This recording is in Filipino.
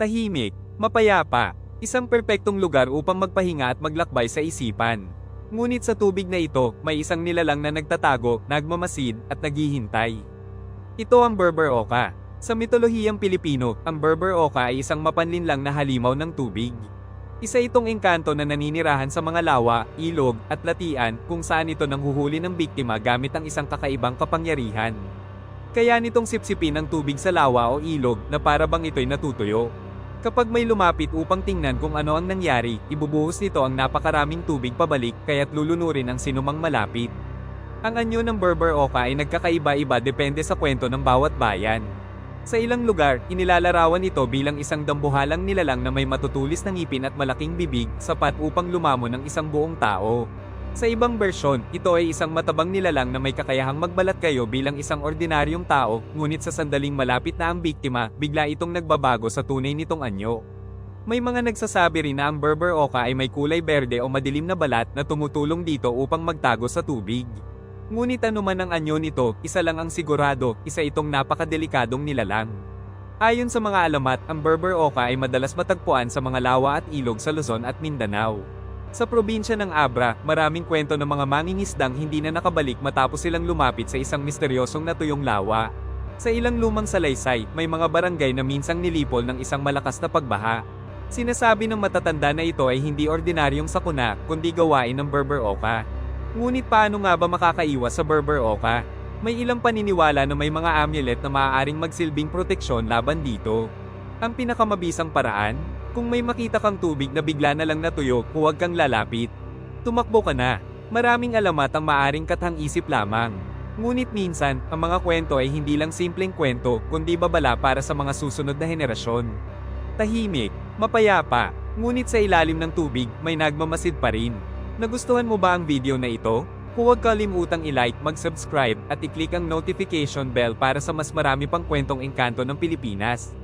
Tahimik, mapayapa, isang perpektong lugar upang magpahinga at maglakbay sa isipan. Ngunit sa tubig na ito, may isang nilalang na nagtatago, nagmamasid, at naghihintay. Ito ang Berber Oka. Sa mitolohiyang Pilipino, ang Berber Oka ay isang mapanlinlang na halimaw ng tubig. Isa itong engkanto na naninirahan sa mga lawa, ilog, at latian kung saan ito nanghuhuli ng biktima gamit ang isang kakaibang kapangyarihan. Kaya nitong sipsipin ang tubig sa lawa o ilog na para bang ito'y natutuyo. Kapag may lumapit upang tingnan kung ano ang nangyari, ibubuhos nito ang napakaraming tubig pabalik kaya't lulunurin ang sinumang malapit. Ang anyo ng Berber Oka ay nagkakaiba-iba depende sa kwento ng bawat bayan. Sa ilang lugar, inilalarawan ito bilang isang dambuhalang nilalang na may matutulis na ngipin at malaking bibig, sapat upang lumamo ng isang buong tao. Sa ibang bersyon, ito ay isang matabang nilalang na may kakayahang magbalat kayo bilang isang ordinaryong tao, ngunit sa sandaling malapit na ang biktima, bigla itong nagbabago sa tunay nitong anyo. May mga nagsasabi rin na ang Berber Oka ay may kulay berde o madilim na balat na tumutulong dito upang magtago sa tubig. Ngunit anuman ang anyo nito, isa lang ang sigurado, isa itong napakadelikadong nilalang. Ayon sa mga alamat, ang Berber Oka ay madalas matagpuan sa mga lawa at ilog sa Luzon at Mindanao. Sa probinsya ng Abra, maraming kwento ng mga mangingisdang hindi na nakabalik matapos silang lumapit sa isang misteryosong natuyong lawa. Sa ilang lumang salaysay, may mga barangay na minsang nilipol ng isang malakas na pagbaha. Sinasabi ng matatanda na ito ay hindi ordinaryong sakuna, kundi gawain ng Berber Oka. Ngunit paano nga ba makakaiwas sa Berber Oka? May ilang paniniwala na may mga amulet na maaaring magsilbing proteksyon laban dito. Ang pinakamabisang paraan, kung may makita kang tubig na bigla na lang natuyo, huwag kang lalapit. Tumakbo ka na. Maraming alamat ang maaring kathang-isip lamang. Ngunit minsan, ang mga kwento ay hindi lang simpleng kwento, kundi babala para sa mga susunod na henerasyon. Tahimik, mapayapa, ngunit sa ilalim ng tubig, may nagmamasid pa rin. Nagustuhan mo ba ang video na ito? Huwag kalimutang i-like, mag-subscribe, at i-click ang notification bell para sa mas marami pang kwentong engkanto ng Pilipinas.